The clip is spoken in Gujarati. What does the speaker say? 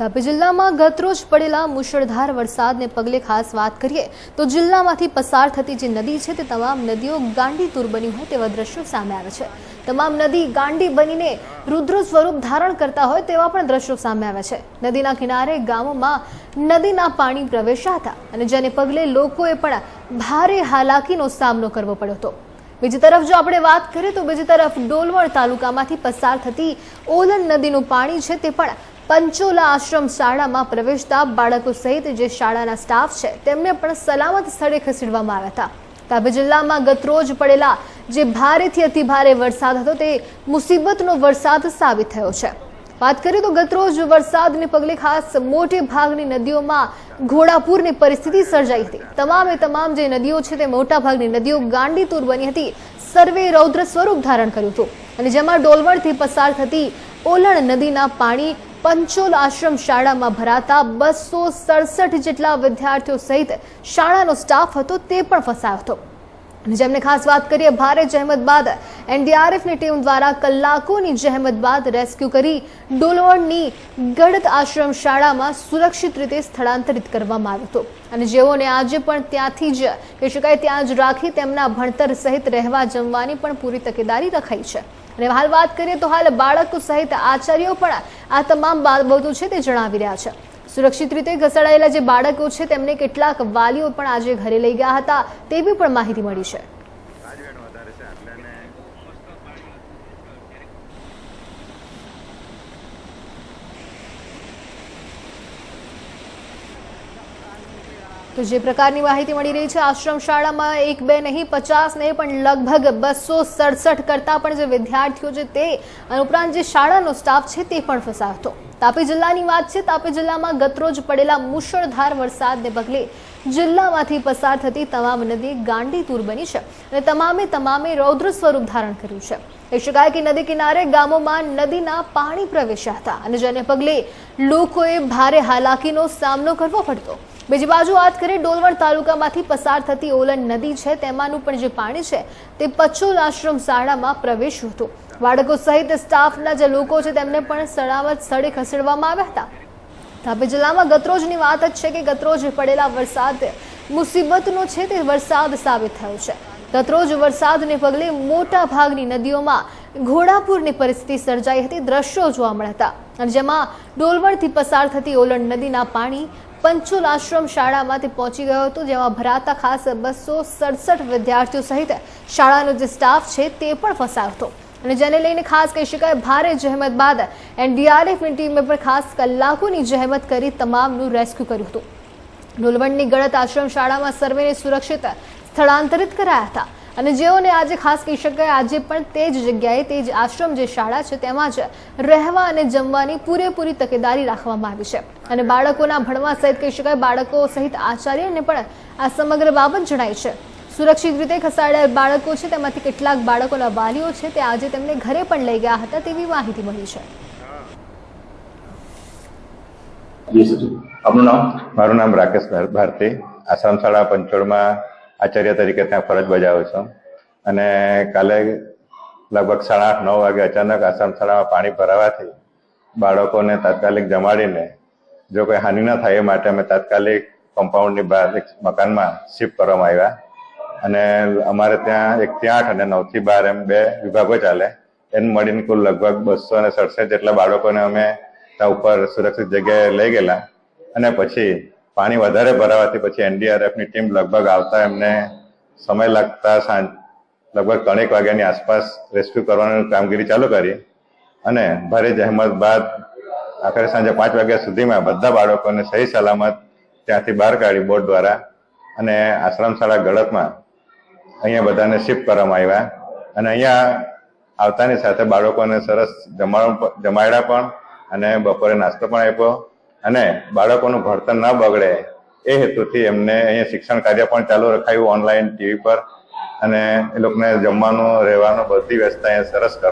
તાપી જિલ્લામાં ગતરોજ પડેલા મુશળધાર વરસાદને પગલે ખાસ વાત કરીએ તો જિલ્લામાંથી પસાર થતી જે નદી છે તે તમામ નદીઓ ગાંડી તૂર બની હોય તેવા દ્રશ્યો સામે આવે છે. તમામ નદી ગાંડી બનીને રુદ્ર સ્વરૂપ ધારણ કરતા હોય તેવા પણ દ્રશ્યો સામે આવે છે. નદીના કિનારે ગામોમાં નદીના પાણી પ્રવેશ્યા હતા અને જેને પગલે લોકોએ પણ ભારે હાલાકીનો સામનો કરવો પડ્યો હતો. બીજી તરફ જો આપણે વાત કરીએ તો બીજી તરફ ડોલવણ તાલુકામાંથી પસાર થતી ઓલન નદીનું પાણી છે તે પણ પંચોલા આશ્રમ શાળામાં પ્રવેશતા બાળકો સહિત જે શાળાના સ્ટાફ છે, તેમને પણ સલામત સ્થળે ખસેડવામાં આવ્યા હતા. તાપી જિલ્લામાં ગતરોજ પડેલા જે ભારેથી અતિભારે વરસાદ હતો, તે મુસીબતનો વરસાદ સાબિત થયો છે. વાત કરીએ તો ગતરોજ વરસાદને પગલે ખાસ મોટે ભાગની નદીઓમાં ઘોડાપૂરની પરિસ્થિતિ સર્જાઈ હતી. તમામે તમામ જે નદીઓ છે, તે મોટા ભાગની નદીઓ ગાંડીતુર બની હતી. સર્વે રૌદ્ર સ્વરૂપ ધારણ કર્યું હતું. અને જેમાં ડોલવણથી પસાર થતી ઓલણ નદીના પાણી પંચોલ આશ્રમ શાળામાં ભરાતા બસો સડસઠ જેટલા વિદ્યાર્થીઓ સહિત શાળાનો સ્ટાફ હતો તે પણ ફસાયો હતો. અને જેમને ખાસ વાત કરીએ, ભારે જહેમત બાદ એનડીઆરએફની ટીમ દ્વારા કલાકોની જહેમત બાદ રેસ્ક્યુ કરી ડોલવણની ગડત આશ્રમ શાળામાં સુરક્ષિત રીતે સ્થળાંતરિત કરવામાં આવ્યો હતો. અને જેઓને આજે પણ ત્યાંથી જ કહી શકાય, ત્યાં જ રાખી તેમના ભણતર સહિત રહેવા જમવાની પણ પૂરી તકેદારી રખાઈ છે. અને હાલ વાત કરીએ તો હાલ બાળકો સહિત આચાર્યો પણ આ તમામ બાબતો છે તે જણાવી રહ્યા છે. સુરક્ષિત રીતે ઘસડાયેલા જે બાળકો છે તેમને કેટલાક વાલીઓ પણ આજે ઘરે લઈ ગયા હતા તેવી પણ માહિતી મળી છે. તો જે પ્રકારની માહિતી મળી રહી છે, આશ્રમ શાળામાં એક બે નહીં, પચાસ નહીં, પણ લગભગ બસો સડસઠ કરતાં પણ જે વિદ્યાર્થીઓ છે તે ઉપરાંત જે શાળાનો સ્ટાફ છે તે પણ ફસાયો હતો. તાપી જિલ્લાની વાત છે, તાપી જિલ્લામાં ગતરોજ પડેલા મુશળધાર વરસાદને પગલે જિલ્લામાંથી પસાર થતી તમામ નદી ગાંડીતુર બની છે અને તમામે તમામે રૌદ્ર સ્વરૂપ ધારણ કર્યું છે. એ શકાય કે નદી કિનારે ગામોમાં નદીના પાણી પ્રવેશ્યા હતા અને જેને પગલે લોકોએ ભારે હાલાકીનો સામનો કરવો પડતો. બીજી બાજુ વાત કરીએ, ડોલવણ તાલુકામાંથી પસાર થતી ઓલન નદી છે, તેમાંનું પણ જે પાણી છે, તે પચોલ આશ્રમ શાળામાં પ્રવેશ્યું હતું. બાળકો સહિત સ્ટાફના જે લોકો છે, તેમને પણ સલામત સ્થળે ખસેડવામાં આવ્યા હતા. તાપી જિલ્લામાં ગતરોજની વાત જ છે કે ગતરોજ પડેલા વરસાદ મુસીબતનો છે, તે વરસાદ સાબિત થયો છે. ગતરોજ વરસાદને પગલે મોટા ભાગની નદીઓમાં ઘોડાપુરની પરિસ્થિતિ સર્જાઈ હતી, દ્રશ્યો જોવા મળ્યા હતા. જેમાં ડોલવણથી પસાર થતી ઓલણ નદીના પાણી પંચોલ આશ્રમ શાળામાં પહોંચી ગયો હતો, જેમાં ભરાતા ખાસ બસો સડસઠ વિદ્યાર્થીઓ સહિત શાળાનો જે સ્ટાફ છે તે પણ ફસાયો હતો. અને જેને લઈને ખાસ કહી શકાય, ભારે જહેમત બાદ એનડીઆરએફની ટીમે પણ ખાસ કલાકોની જહેમત કરી તમામનું રેસ્ક્યુ કર્યું હતું. ડોલવણની ગળત આશ્રમ શાળામાં સર્વેને સુરક્ષિત સ્થળાંતરિત કરાયા હતા. અને જેઓને આજે ખાસ કહી શકાય આજે પણ તે જ જગ્યાએ તે જ આશ્રમ જે શાળા છે તેમાં જ રહેવા અને જમવાની પૂરેપૂરી તકેદારી રાખવામાં આવી છે. અને બાળકોના ભણવા સહિત કહી શકાય બાળકો સહિત આચાર્યને પણ આ સમગ્ર બાબત જણાય છે. સુરક્ષિત રીતે ખસાડેલા બાળકો છે તેમાંથી કેટલાક બાળકોના વાલીઓ છે તે આજે તેમને ઘરે પણ લઈ ગયા હતા તેવી માહિતી મળી છે. આપનું નામ? મારું નામ રાકેશ ભાર- ભારતી. આશ્રમ શાળા પંચોળમાં આચાર્ય તરીકે ત્યાં ફરજ બજાવું છું. અને કાલે લગભગ સાડા આઠ, નવ વાગે અચાનક આશ્રમ શાળામાં પાણી ભરાવાથી બાળકોને તાત્કાલિક જમાડીને જો કોઈ હાનિ ન થાય એ માટે અમે તાત્કાલિક કમ્પાઉન્ડની બહાર એક મકાનમાં શિફ્ટ કરવામાં આવ્યા. અને અમારે ત્યાં એક થી આઠ અને નવથી બાર એમ બે વિભાગો ચાલે. એમ મળીને કુલ લગભગ બસો અને સડસઠ જેટલા બાળકોને અમે ત્યાં ઉપર સુરક્ષિત જગ્યાએ લઈ ગયેલા. અને પછી પાણી વધારે ભરાવાથી પછી એનડીઆરએફની ટીમ લગભગ આવતા એમને સમય લાગતા સાંજ, લગભગ ત્રણેક વાગ્યાની આસપાસ રેસ્ક્યુ કરવાની કામગીરી ચાલુ કરી અને ભારે જહેમત બાદ આખરે સાંજે પાંચ વાગ્યા સુધીમાં બધા બાળકોને સહી સલામત ત્યાંથી બહાર કાઢી બોટ દ્વારા અને આશ્રમ શાળા ગળતમાં અહીંયા બધાને શિફ્ટ કરવામાં આવ્યા અને અહીંયા આવતાની સાથે બાળકોને સરસ જમાડ જમાડ્યા પણ અને બપોરે નાસ્તો પણ આપ્યો. અને બાળકોનું ભણતર ન બગડે એ હેતુથી એમને અહીંયા શિક્ષણ કાર્ય પણ ચાલુ રખાયું ઓનલાઈન ટીવી પર. અને એ લોકોને જમવાનું, રહેવાનું બધી વ્યવસ્થા અહીંયા સરસ કરવા